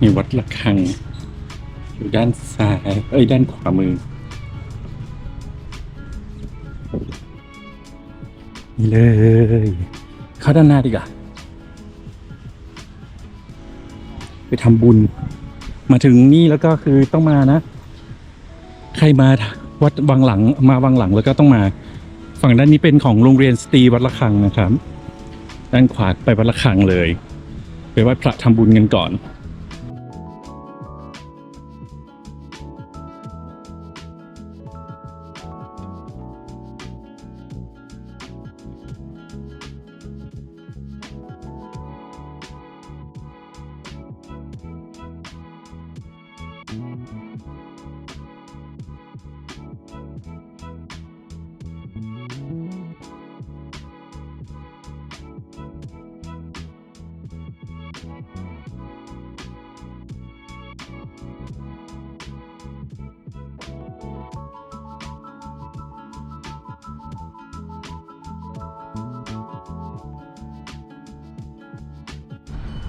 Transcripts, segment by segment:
มีวัดระฆัง อยู่ด้านซ้าย เอ้ย ด้านขวามือ นี่เลย เข้าด้านหน้าดีกว่า ไปทำบุญ มาถึงนี่แล้วก็คือต้องมานะ ใครมาวัดวังหลังมาวังหลังแล้วก็ต้องมา ฝั่งด้านนี้เป็นของโรงเรียนสตรีวัดระฆังนะครับ ด้านขวาไปวัดระฆังเลย ไปไหว้พระทำบุญกันก่อน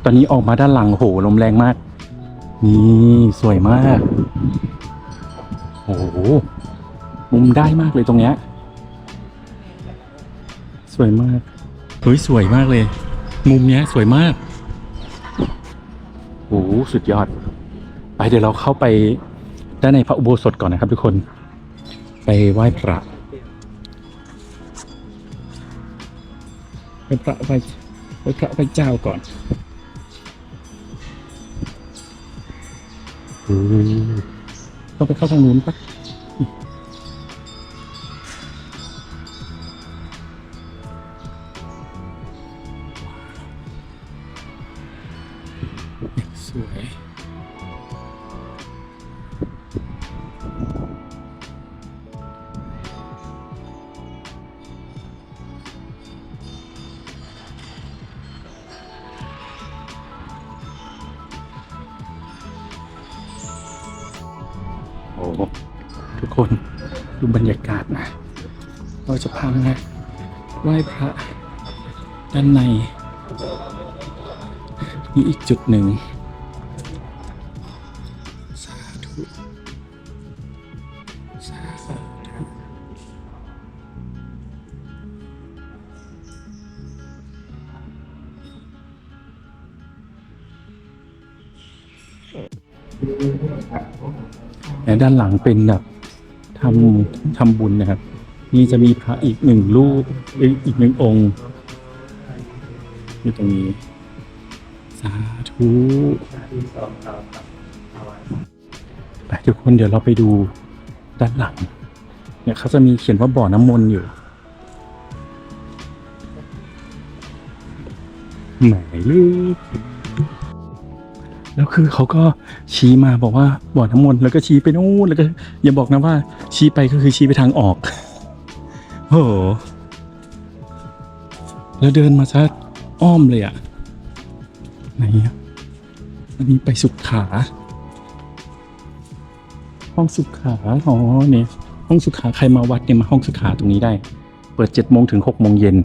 อนนี้ออกมาด้านหลังโหลมแรงมาก นี่สวยมากโอ้โหมุมได้มากเลยตรงเนี้ยสวยมากเฮ้ยสวยมากเลย มุมเนี้ยสวยมากโอ้โหสุดยอด ไปเดี๋ยวเราเข้าไปด้านในพระอุโบสถก่อนนะครับ ทุกคน ไปไหว้พระไหว้พระไหว้ไหว้พระไหว้เจ้าก่อน ต้องไปเข้าทางนู้นปะ โอ้ทุกคนดูบรรยากาศนะ เราจะพามาไหว้พระด้านในนี่อีกจุดหนึ่งสาธุสาธุและ ด้านหลังเป็นแบบทำทำบุญนะครับ นี่จะมีพระอีกหนึ่งรูปอีกหนึ่งองค์อยู่ตรงนี้ สาธุไปทุกคนเดี๋ยวเราไปดูด้านหลัง เนี่ยเขาจะมีเขียนว่าบ่อน้ำมนต์อยู่หมายเลข แล้วคือเขาก็ชี้มาบอกว่าบ่อน้ำมนต์แล้วก็ชี้ไปนู่นแล้วก็อย่าบอกนะว่า ชี้ไปก็คือชี้ไปทางออกโอ้โหแล้วเดินมาซะอ้อมเลยอะไหนอะอันนี้ไปสุขขา ห้องสุขขาอ๋อเนี่ยห้องสุขาใครมาวัดเนี่ยมาห้องสุขาตรงนี้ได้ เปิดเจ็ดโมงถึงหกโมงเย็น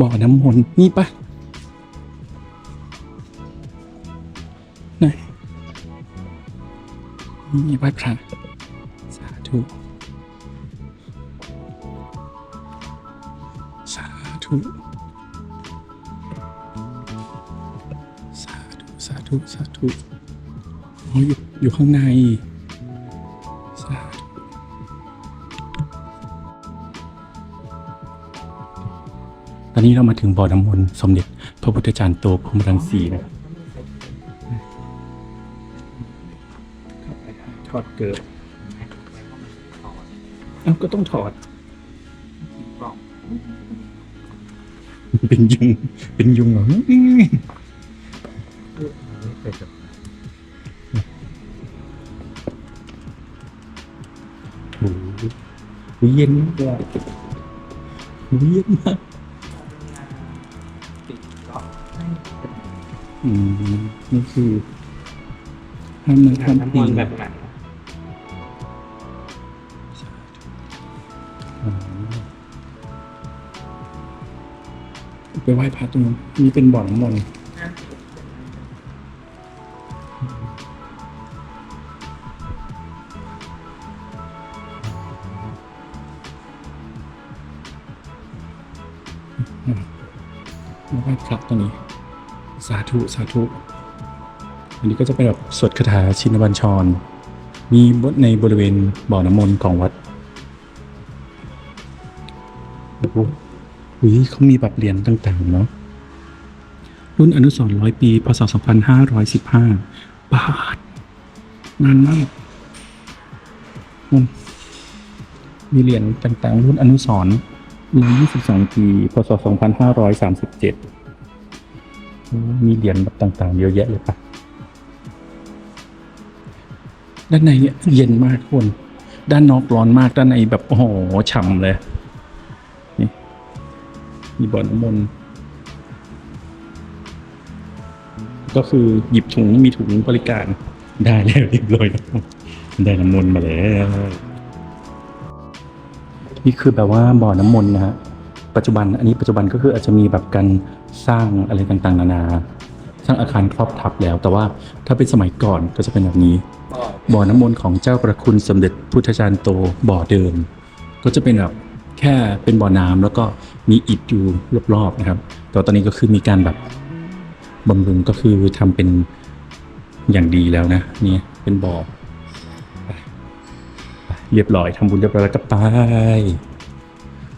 บ่อน้ำมนต์นี่ปะ นี่ไหว้พระสาธุ สาธุ สาธุ สาธุ สาธุอ๋ออยู่อยู่ข้างใน สาธุ ตอนนี้เรามาถึงบ่อน้ำมนต์สมเด็จพระพุทธจารย์โตพรหมรังสีนะครับ ถอดเกิดเอ้าก็ต้องถอด เป็นยุง เป็นยุงเหรอโอ้โหเย็นมากเลยอะโอ้โหเย็นมากอืมนี่คือห้ามนะห้ามน้ำมตีนต์แบบไหน ไปไหว้พระตรงนี้มีเป็นบ่อน้ำมนต์นะไหว้พระตรงนี้ สาธุ สาธุ อันนี้ก็จะเป็นแบบสวดคาถาชินบัญชร มีในบริเวณบ่อน้ำมนต์ของวัด อ้โหอุ๊ยเขามีแบบเหรียญต่างๆเนาะรุ่นอนุสรณ์ร้อยปี พศ 2515 บาท นานมากมีเหรียญต่างๆ รุ่นอนุสรณ์122ปี พศ 2537 มีเหรียญแบบต่างๆ เยอะแยะเลยปะด้านในเนี่ยเย็นมากคน ด้านนอกร้อนมาก ด้านในแบบ โอ้โห ฉ่ำเลย มีบ่อน้ำมนต์ก็คือหยิบถุงมีถุงบริการได้แล้วเรียบร้อยแล้วได้น้ำมนต์มาแล้วนี่คือแบบว่าบ่อน้ำมนต์นะฮะปัจจุบันอันนี้ปัจจุบันก็คืออาจจะมีแบบการสร้างอะไรต่างๆ นานา สร้างอาคารครอบทับแล้ว แต่ว่าถ้าเป็นสมัยก่อนก็จะเป็นแบบนี้ บ่อน้ำมนต์ของเจ้าประคุณสมเด็จพุทธจารย์โตบ่อเดิม ก็จะเป็นแบบแค่เป็นบ่อน้ำแล้วก็ มีอิฐอยู่รอบๆนะครับแต่ว่าตอนนี้ก็คือมีการแบบบำรุงก็คือทำเป็นอย่างดีแล้วนะนี่เป็นบ่อเรียบร้อยทำบุญเรียบร้อยแล้วก็ไป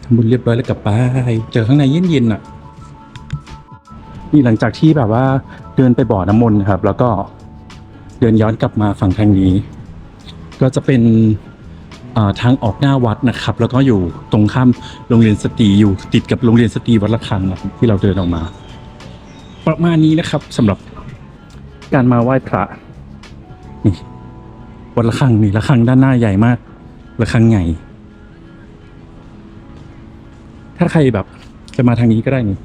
ทำบุญเรียบร้อยแล้วก็ไป เจอข้างในเย็นๆอะ นี่หลังจากที่แบบว่าเดินไปบ่อน้ำมนต์ครับ แล้วก็เดินย้อนกลับมาฝั่งทางนี้ ก็จะเป็น ทางออกหน้าวัดนะครับ แล้วก็อยู่ตรงข้ามโรงเรียนสตรีอยู่ติดกับโรงเรียนสตรีวัดระฆังนะครับที่เราเดินออกมา ประมาณนี้นะครับสำหรับการมาไหว้พระนี่วัดระฆังนี่ระฆังด้านหน้าใหญ่มากระฆังใหญ่ถ้าใครแบบจะมาทางนี้ก็ได้นี่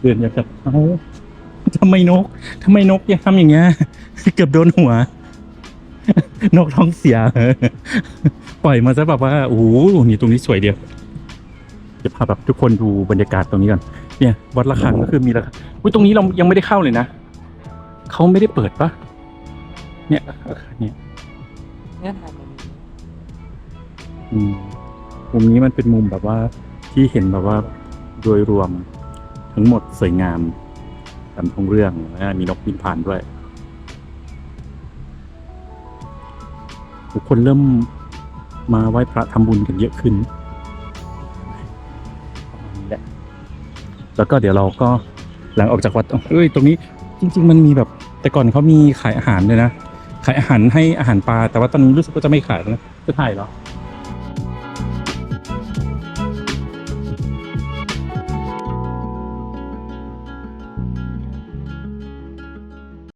เดินอยากจะเอ้าทำไมนกทำไมนกยังทำอย่างเงี้ยเกือบโดนหัว นกท้องเสีย ปล่อยมาซะแบบว่าโอ้โหนี่ตรงนี้สวยเดียวจะพาแบบทุกคนดูบรรยากาศตรงนี้ก่อนเนี่ยวัดระฆังก็คือมีระฆังอุ้ยตรงนี้เรายังไม่ได้เข้าเลยนะเขาไม่ได้เปิดปะเนี่ยเนี่ยเนี่ยอืมมุมนี้มันเป็นมุมแบบว่าที่เห็นแบบว่าโดยรวมทั้งหมดสวยงามตามท้องเรื่องนะมีนกบินผ่านด้วยทุกคนเริ่ม มาไหว้พระทำบุญกันเยอะขึ้นแหละแล้วก็เดี๋ยวเราก็หลังออกจากวัดเอ้ยตรงนี้จริง ๆ มันมีแบบแต่ก่อนเขามีขายอาหารเลยนะ ขายอาหารให้อาหารปลาแต่ว่าตอนนี้รู้สึกว่าจะไม่ขายแล้วนะจะถ่ายเหรอ